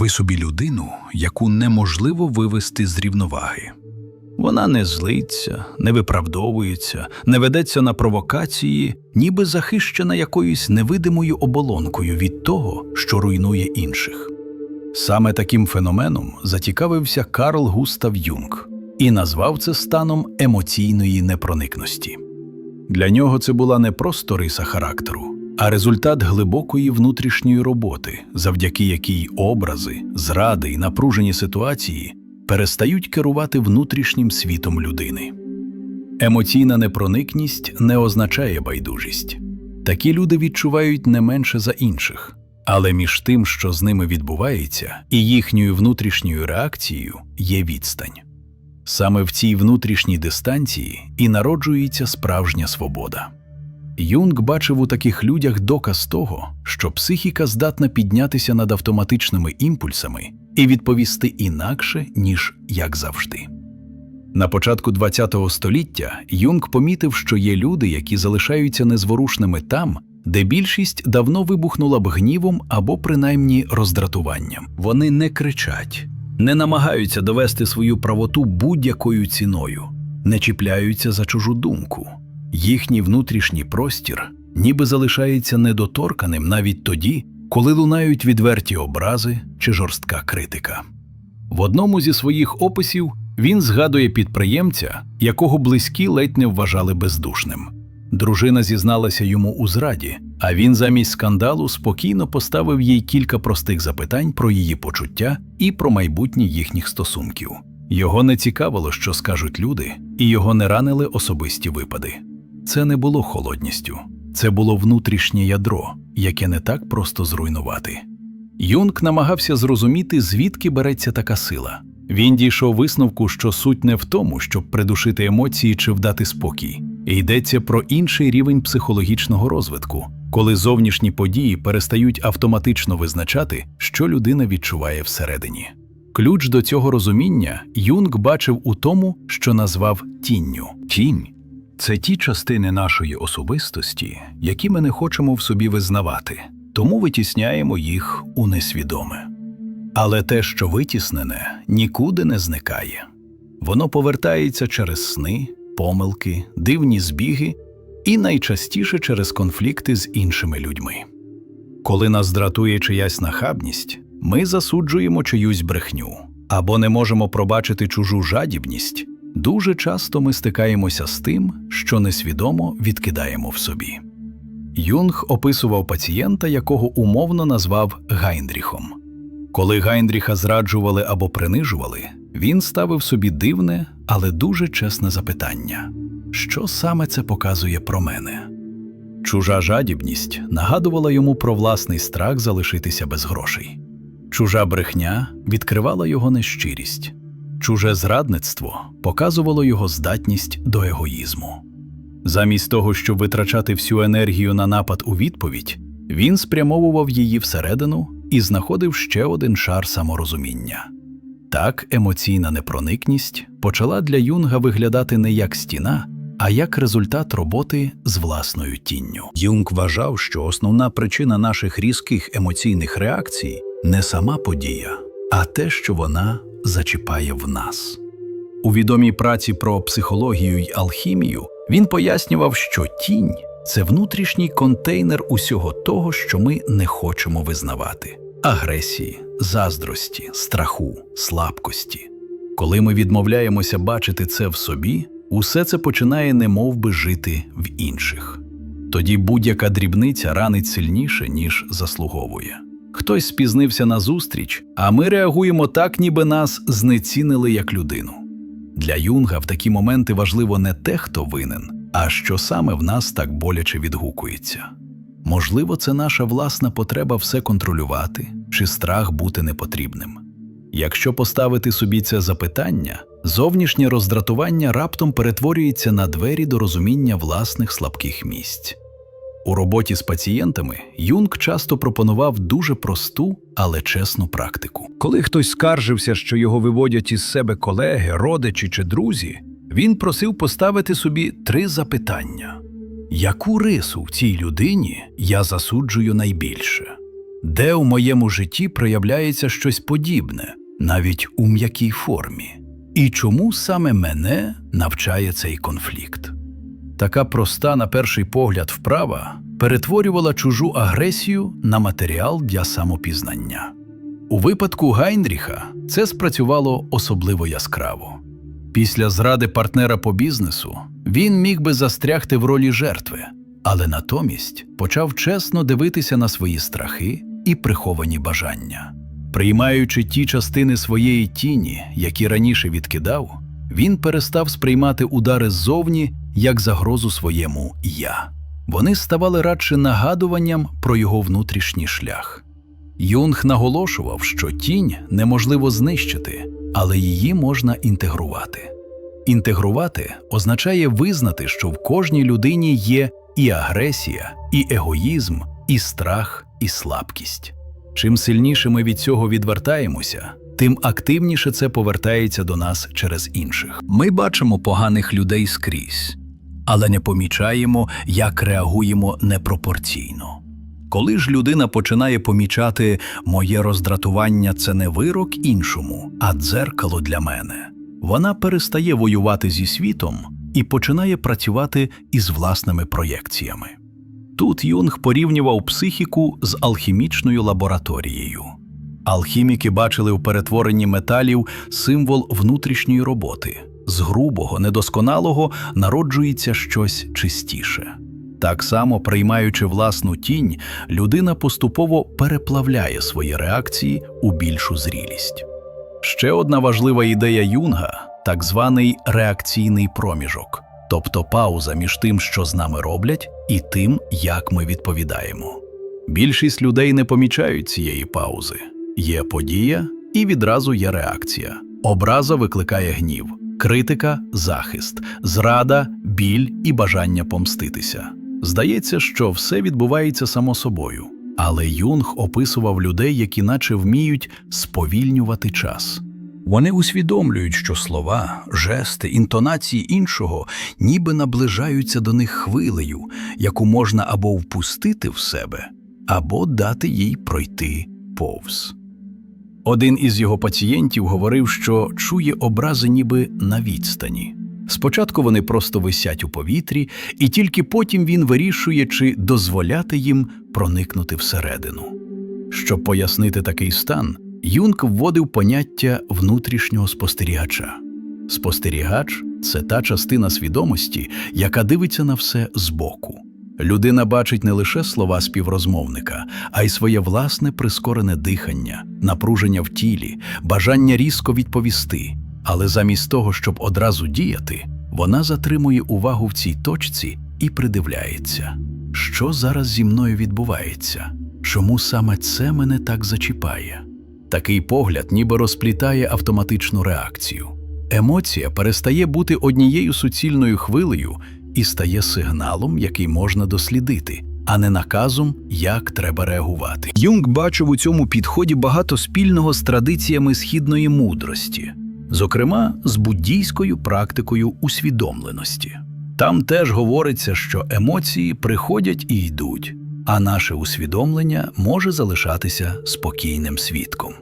Уяви собі людину, яку неможливо вивести з рівноваги. Вона не злиться, не виправдовується, не ведеться на провокації, ніби захищена якоюсь невидимою оболонкою від того, що руйнує інших. Саме таким феноменом зацікавився Карл Густав Юнг і назвав це станом емоційної непроникності. Для нього це була не просто риса характеру, а результат глибокої внутрішньої роботи, завдяки якій образи, зради і напружені ситуації перестають керувати внутрішнім світом людини. Емоційна непроникність не означає байдужість. Такі люди відчувають не менше за інших, але між тим, що з ними відбувається, і їхньою внутрішньою реакцією є відстань. Саме в цій внутрішній дистанції і народжується справжня свобода. Юнг бачив у таких людях доказ того, що психіка здатна піднятися над автоматичними імпульсами і відповісти інакше, ніж як завжди. На початку ХХ століття Юнг помітив, що є люди, які залишаються незворушними там, де більшість давно вибухнула б гнівом або принаймні роздратуванням. Вони не кричать, не намагаються довести свою правоту будь-якою ціною, не чіпляються за чужу думку. Їхній внутрішній простір ніби залишається недоторканим навіть тоді, коли лунають відверті образи чи жорстка критика. В одному зі своїх описів він згадує підприємця, якого близькі ледь не вважали бездушним. Дружина зізналася йому у зраді, а він замість скандалу спокійно поставив їй кілька простих запитань про її почуття і про майбутнє їхніх стосунків. Його не цікавило, що скажуть люди, і його не ранили особисті випади. Це не було холодністю, це було внутрішнє ядро, яке не так просто зруйнувати. Юнг намагався зрозуміти, звідки береться така сила. Він дійшов висновку, що суть не в тому, щоб придушити емоції чи вдати спокій. Йдеться про інший рівень психологічного розвитку, коли зовнішні події перестають автоматично визначати, що людина відчуває всередині. Ключ до цього розуміння Юнг бачив у тому, що назвав тінню. Тінь це ті частини нашої особистості, які ми не хочемо в собі визнавати, тому витісняємо їх у несвідоме. Але те, що витіснене, нікуди не зникає. Воно повертається через сни, помилки, дивні збіги і найчастіше через конфлікти з іншими людьми. Коли нас дратує чиясь нахабність, ми засуджуємо чиюсь брехню або не можемо пробачити чужу жадібність. Дуже часто ми стикаємося з тим, що несвідомо відкидаємо в собі. Юнг описував пацієнта, якого умовно назвав Гайндріхом. Коли Гайндріха зраджували або принижували, він ставив собі дивне, але дуже чесне запитання: що саме це показує про мене? Чужа жадібність нагадувала йому про власний страх залишитися без грошей. Чужа брехня відкривала його нещирість. Чуже зрадництво показувало його здатність до егоїзму. Замість того, щоб витрачати всю енергію на напад у відповідь, він спрямовував її всередину і знаходив ще один шар саморозуміння. Так емоційна непроникність почала для Юнга виглядати не як стіна, а як результат роботи з власною тінню. Юнг вважав, що основна причина наших різких емоційних реакцій не сама подія, а те, що вона зачіпає в нас. У відомій праці про психологію й алхімію він пояснював, що тінь це внутрішній контейнер усього того, що ми не хочемо визнавати: агресії, заздрості, страху, слабкості. Коли ми відмовляємося бачити це в собі, усе це починає немов би жити в інших. Тоді будь-яка дрібниця ранить сильніше, ніж заслуговує. Хтось спізнився на зустріч, а ми реагуємо так, ніби нас знецінили як людину. Для Юнга в такі моменти важливо не те, хто винен, а що саме в нас так боляче відгукується. Можливо, це наша власна потреба все контролювати чи страх бути непотрібним. Якщо поставити собі це запитання, зовнішнє роздратування раптом перетворюється на двері до розуміння власних слабких місць. У роботі з пацієнтами Юнг часто пропонував дуже просту, але чесну практику. Коли хтось скаржився, що його виводять із себе колеги, родичі чи друзі, він просив поставити собі три запитання: яку рису в цій людині я засуджую найбільше? де у моєму житті проявляється щось подібне, навіть у м'якій формі, і чому саме мене навчає цей конфлікт. Така проста, на перший погляд, вправа перетворювала чужу агресію на матеріал для самопізнання. У випадку Гайнріха це спрацювало особливо яскраво. Після зради партнера по бізнесу він міг би застрягти в ролі жертви, але натомість почав чесно дивитися на свої страхи і приховані бажання. Приймаючи ті частини своєї тіні, які раніше відкидав, він перестав сприймати удари ззовні як загрозу своєму я. Вони ставали радше нагадуванням про його внутрішній шлях. Юнг наголошував, що тінь неможливо знищити, але її можна інтегрувати. Інтегрувати означає визнати, що в кожній людині є і агресія, і егоїзм, і страх, і слабкість. Чим сильніше ми від цього відвертаємося, тим активніше це повертається до нас через інших. Ми бачимо поганих людей скрізь, але не помічаємо, як реагуємо непропорційно. Коли ж людина починає помічати моє роздратування це не вирок іншому, а дзеркало для мене, вона перестає воювати зі світом і починає працювати із власними проєкціями. Тут Юнг порівнював психіку з алхімічною лабораторією. Алхіміки бачили у перетворенні металів символ внутрішньої роботи. З грубого, недосконалого народжується щось чистіше. Так само, приймаючи власну тінь, людина поступово переплавляє свої реакції у більшу зрілість. Ще одна важлива ідея Юнга так званий реакційний проміжок, тобто пауза між тим, що з нами роблять, і тим, як ми відповідаємо. Більшість людей не помічають цієї паузи. Є подія, і відразу є реакція. Образа викликає гнів, критика захист, зрада, біль і бажання помститися. Здається, що все відбувається само собою. Але Юнг описував людей, які наче вміють сповільнювати час. Вони усвідомлюють, що слова, жести, інтонації іншого ніби наближаються до них хвилею, яку можна або впустити в себе, або дати їй пройти повз. Один із його пацієнтів говорив, що чує образи ніби на відстані. Спочатку вони просто висять у повітрі, і тільки потім він вирішує, чи дозволяти їм проникнути всередину. Щоб пояснити такий стан, Юнг вводив поняття внутрішнього спостерігача. Спостерігач це та частина свідомості, яка дивиться на все збоку. Людина бачить не лише слова співрозмовника, а й своє власне прискорене дихання, напруження в тілі, бажання різко відповісти. Але замість того, щоб одразу діяти, вона затримує увагу в цій точці і придивляється, що зараз зі мною відбувається, чому саме це мене так зачіпає. Такий погляд ніби розплітає автоматичну реакцію. Емоція перестає бути однією суцільною хвилею і стає сигналом, який можна дослідити, а не наказом, як треба реагувати. Юнг бачив у цьому підході багато спільного з традиціями східної мудрості, зокрема з буддійською практикою усвідомленості. Там теж говориться, що емоції приходять і йдуть, а наше усвідомлення може залишатися спокійним свідком.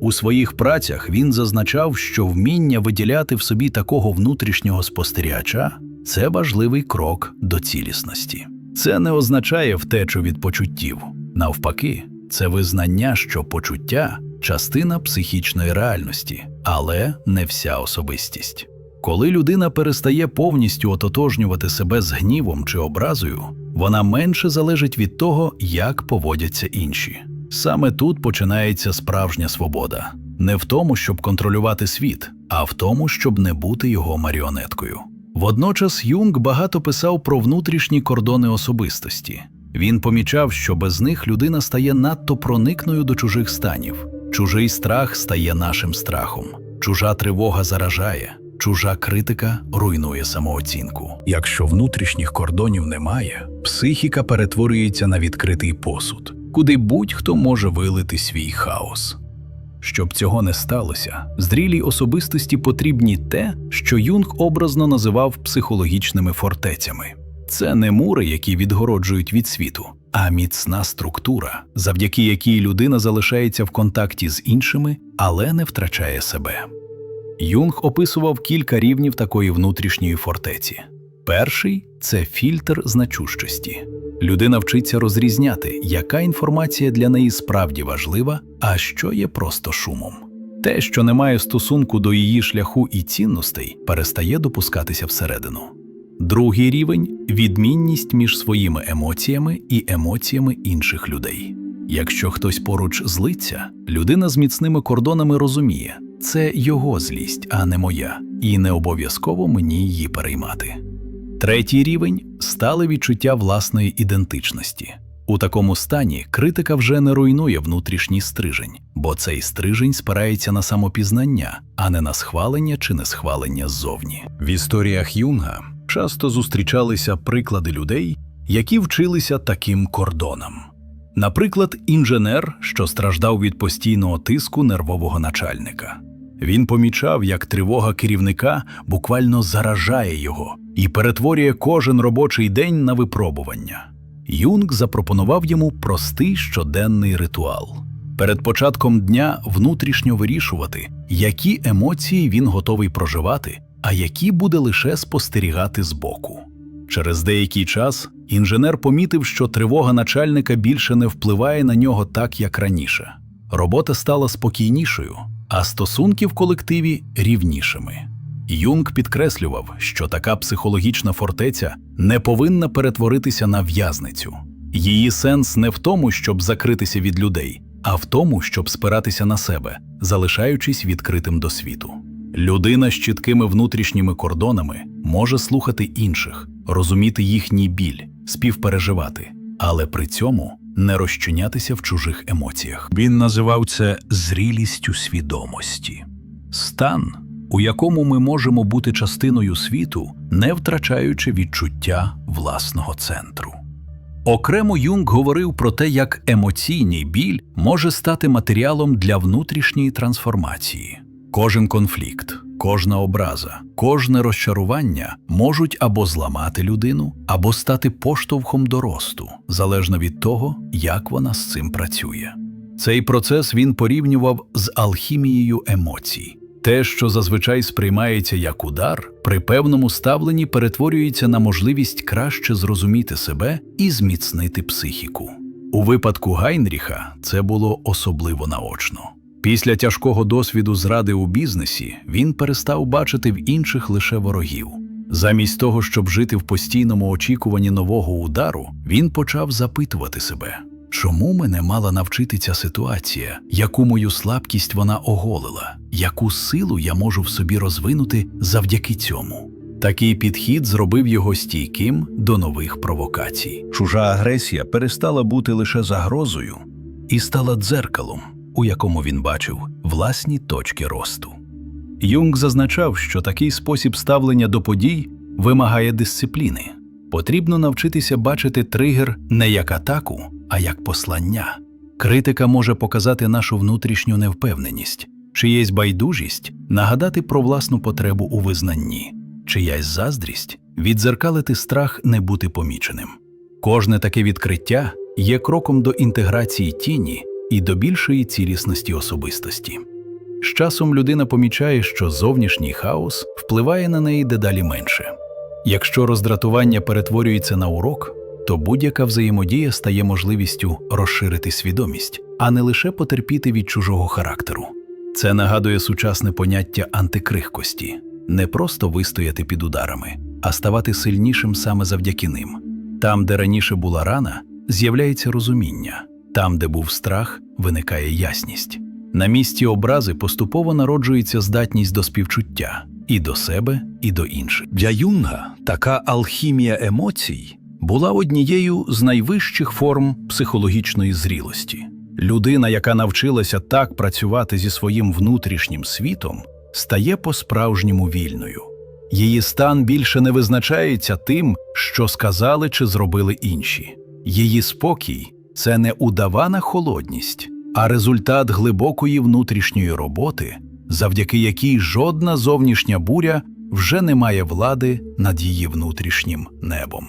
У своїх працях він зазначав, що вміння виділяти в собі такого внутрішнього спостерігача це важливий крок до цілісності. Це не означає втечу від почуттів. Навпаки, це визнання, що почуття частина психічної реальності, але не вся особистість. Коли людина перестає повністю ототожнювати себе з гнівом чи образою, вона менше залежить від того, як поводяться інші. Саме тут починається справжня свобода не в тому, щоб контролювати світ, а в тому, щоб не бути його маріонеткою. Водночас Юнг багато писав про внутрішні кордони особистості. Він помічав, що без них людина стає надто проникною до чужих станів. Чужий страх стає нашим страхом, чужа тривога заражає, чужа критика руйнує самооцінку. Якщо внутрішніх кордонів немає, психіка перетворюється на відкритий посуд, куди будь-хто може вилити свій хаос. Щоб цього не сталося, зрілій особистості потрібні те, що Юнг образно називав психологічними фортецями. Це не мури, які відгороджують від світу, а міцна структура, завдяки якій людина залишається в контакті з іншими, але не втрачає себе. Юнг описував кілька рівнів такої внутрішньої фортеці. Перший це фільтр значущості. Людина вчиться розрізняти, яка інформація для неї справді важлива, а що є просто шумом. Те, що не має стосунку до її шляху і цінностей, перестає допускатися всередину. Другий рівень відмінність між своїми емоціями і емоціями інших людей. Якщо хтось поруч злиться, людина з міцними кордонами розуміє, це його злість, а не моя, і не обов'язково мені її переймати. Третій рівень стале відчуття власної ідентичності. У такому стані критика вже не руйнує внутрішній стрижень, бо цей стрижень спирається на самопізнання, а не на схвалення чи несхвалення ззовні. В історіях Юнга часто зустрічалися приклади людей, які вчилися таким кордонам. Наприклад, інженер, що страждав від постійного тиску нервового начальника. Він помічав, як тривога керівника буквально заражає його і перетворює кожен робочий день на випробування. Юнг запропонував йому простий щоденний ритуал. Перед початком дня внутрішньо вирішувати, які емоції він готовий проживати, а які буде лише спостерігати збоку. Через деякий час інженер помітив, що тривога начальника більше не впливає на нього так, як раніше. Робота стала спокійнішою, а стосунки в колективі рівнішими. Юнг підкреслював, що така психологічна фортеця не повинна перетворитися на в'язницю. Її сенс не в тому, щоб закритися від людей, а в тому, щоб спиратися на себе, залишаючись відкритим до світу. Людина з чіткими внутрішніми кордонами може слухати інших, розуміти їхній біль, співпереживати, але при цьому не розчинятися в чужих емоціях. Він називав це зрілістю свідомості. Стан, у якому ми можемо бути частиною світу, не втрачаючи відчуття власного центру. Окремо Юнг говорив про те, як емоційний біль може стати матеріалом для внутрішньої трансформації. Кожен конфлікт, кожна образа, кожне розчарування можуть або зламати людину, або стати поштовхом до росту, залежно від того, як вона з цим працює. Цей процес він порівнював з алхімією емоцій. Те, що зазвичай сприймається як удар, при певному ставленні перетворюється на можливість краще зрозуміти себе і зміцнити психіку. У випадку Гайнріха це було особливо наочно. Після тяжкого досвіду зради у бізнесі він перестав бачити в інших лише ворогів. Замість того, щоб жити в постійному очікуванні нового удару, він почав запитувати себе, чому мене мала навчити ця ситуація, яку мою слабкість вона оголила, яку силу я можу в собі розвинути завдяки цьому. Такий підхід зробив його стійким до нових провокацій. Чужа агресія перестала бути лише загрозою і стала дзеркалом, у якому він бачив власні точки росту. Юнг зазначав, що такий спосіб ставлення до подій вимагає дисципліни. Потрібно навчитися бачити тригер не як атаку, а як послання. Критика може показати нашу внутрішню невпевненість, чиєсь байдужість нагадати про власну потребу у визнанні, чиясь заздрість відзеркалити страх не бути поміченим. Кожне таке відкриття є кроком до інтеграції тіні і до більшої цілісності особистості. З часом людина помічає, що зовнішній хаос впливає на неї дедалі менше. Якщо роздратування перетворюється на урок, то будь-яка взаємодія стає можливістю розширити свідомість, а не лише потерпіти від чужого характеру. Це нагадує сучасне поняття антикрихкості не просто вистояти під ударами, а ставати сильнішим саме завдяки ним. Там, де раніше була рана, з'являється розуміння, там, де був страх, виникає ясність. На місці образи поступово народжується здатність до співчуття і до себе, і до інших. Для Юнга така алхімія емоцій була однією з найвищих форм психологічної зрілості. Людина, яка навчилася так працювати зі своїм внутрішнім світом, стає по-справжньому вільною. Її стан більше не визначається тим, що сказали чи зробили інші. Її спокій це не удавана холодність, а результат глибокої внутрішньої роботи, завдяки якій жодна зовнішня буря вже не має влади над її внутрішнім небом.